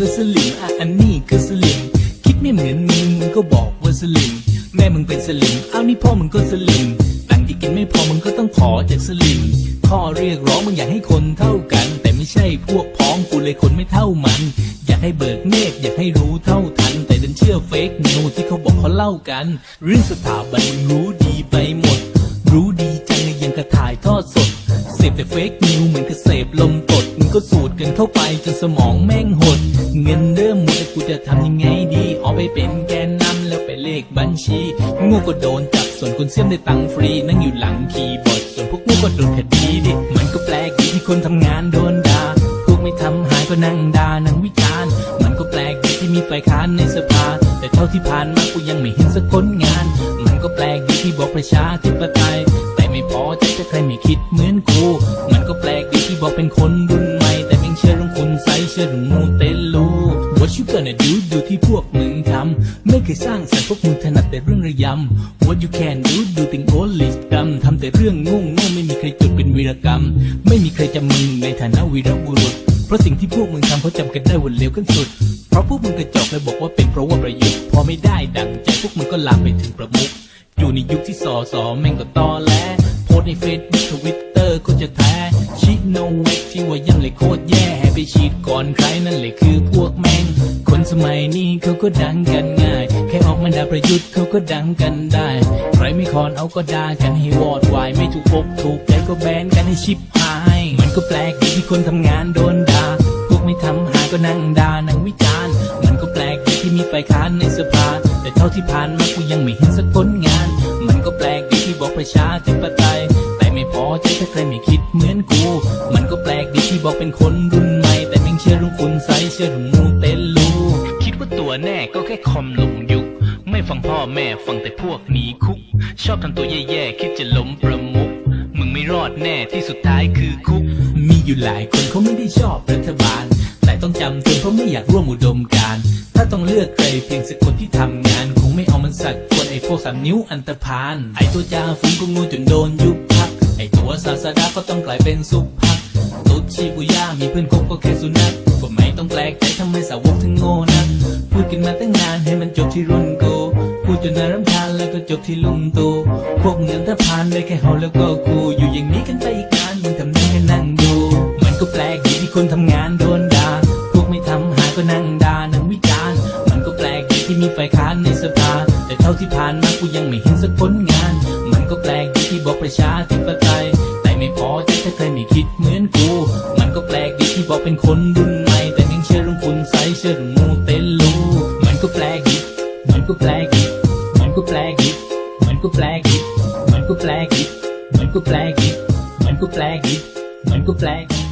ก็สลิมอะอันนี้ก็สลิมคิดไม่เหมือนมึงมึงก็บอกว่าสลิมแม่มึงเป็นสลิมอ้าวนี่พ่อมึงก็สลิมตังค์ที่กินไม่พอมึงก็ต้องขอจากสลิมข้อเรียกร้องมึงอยากให้คนเท่ากัน แต่ไม่ใช่พวกพ้องกูเลยคนไม่เท่ามัน อยากให้เบิกเนตอยากให้รู้เท่าทัน แต่ดันเชื่อเฟกนิวที่เขาบอกเขาเล่ากัน เรื่องสถาบันมึงรู้ดีไปหมด รู้ดีจังยังกระถ่ายทอดสดเสพแต่เฟกนิวเหมือนกับเสพลมตด ก็สูดกันเข้าไปจนสมองแม่งหด เงินเริ่มหมดแต่กูจะทำยังไงดีออกไปเป็นแกนนำแล้วไปเลขบัญชีงูก็โดนจับส่วนคนเสี่ยมได้ตังฟรี นั่งอยู่หลังคีย์บอร์ดส่วนพวกงูก็โดนคดีดิมันก็แปลกดีที่คนทำงานโดนด่าพวกไม่ทำหายก็นั่งด่านั่งวิจารณ์มันก็แปลกดีที่มีฝ่ายค้านในสภา แต่เท่าที่ผ่านมากูยังไม่เห็นสักผลงาน มันก็แปลกดีที่บอกประชาธิปไตยแต่ไม่พอใจถ้าใครไม่คิดเหมือนกู มันก็แปลกดีที่บอกเป็นคนรุ่น คุณใสเชื่อเรื่องมูเตลู What you gonna do ดูที่พวกมึงทำไม่เคยสร้างสรรค์พวกมึงถนัดแต่เรื่องระยำ What you can do ดูติงโอลิสกรรมทำแต่เรื่องงงงไม่มีใครจดเป็นวีรกรรม ไม่มีใครจำมึงในฐานะวีรบุรุษ เพราะสิ่งที่พวกมึงทำเขาจำกันได้ว่าเลวขั้นสุด เพราะพวกมึงกระจอกเลยบอกว่าเป็นเพราะว่าประยุทธ์พอไม่ได้ดังใจพวกมึงก็ลามไปถึงประมุขอยู่ในยุคที่สอสอแม่งก็ตอแหลโพ สต์ในเฟซบุ๊กทวิตเตอร์ก็จะแท้ชิโนเวกที่ว่าย่ำเลยโคตรแย่ไปฉีดก่อนใครนั่นเลยคือพวกแม่ง คนสมัยนี้เขาก็ดังกันง่าย แค่ออกมาด่าประยุทธ์เขาก็ดังกันได้ ใครไม่คอนเอาก็ด่ากันให้วอดวาย ไม่ถูกปกถูกใจก็แบนกันให้ชิบหาย มันก็แปลกดีที่คนทำงานโดนด่าพวกไม่ทำหาก็นั่งด่านั่งวิจารณ์มันก็แปลกดีที่มีฝ่ายค้านในสภาแต่เท่าที่ผ่านมากูยังไม่เห็นสักผลงาน มันก็แปลกดีที่บอกประชาธิปไตย พอใจถ้าใครไม่คิดเหมือนกู มันก็แปลกดีที่บอกเป็นคนรุ่นใหม่แต่ไม่เชื่อเรื่องคุณใสเชื่อเรื่องมูเตลูคิดว่าตัวแน่ก็แค่คอมหลงยุคไม่ฟังพ่อแม่ฟังแต่พวกหนีคุก ชอบทำตัวแย่ๆคิดจะล้มประมุขมึงไม่รอดแน่ที่สุดท้ายคือคุก มีอยู่หลายคนเขาไม่ได้ชอบรัฐบาล แต่ต้องจำจนเพราะไม่อยากร่วมอุดมการถ้าต้องเลือกใครเพียงสักคนที่ทำงาน คงไม่เอามันสักคนไอ้พวกสามนิ้วอันตรพานไอ้ตัวจ่าฝูงก็งูจนโดนยุบ ไอตัวศาสดาก็ต้องกลายเป็นสุภักตุ๊ดชีบุย่ามีเพื่อนคบก็แค่สุนัขก็ไม่ต้องแปลกใจทำไมสาวกถึงโง่นักพูดกันมาตั้งนานให้มันจบที่รุ่นกูพูดจนน่ารำคาญแล้วก็จบที่ลุงตูพวกเงินถ้าผ่านได้แค่เฮาแล้วก็กูอยู่อย่างนี้กันไปอีกนานมึงทำได้แค่นั่งดู มันก็แปลกดีที่คนทำงานโดนด่าพวกไม่ทำหาก็นั่งด่านั่งวิจารณ์มันก็แปลกดีที่มีฝ่ายค้านในสภา แต่เท่าที่ผ่านมากูยังไม่เห็นสักผลงาน ก็แปลกที่บอกประชาธิปไตยแต่ไม่พอใจถ้าใครไม่คิดเหมือนกู มันก็แปลกดีที่บอกเป็นคนรุ่นใหม่แต่ยังเชื่อเรื่องคุณใสเชื่อเรื่องมูเตลูมันก็แปลกดีมันก็แปลกดีมันก็แปลกดีมันก็แปลกดีมันก็แปลกดีมันก็แปลกดีมันก็แปลกดีมันก็แปลกดี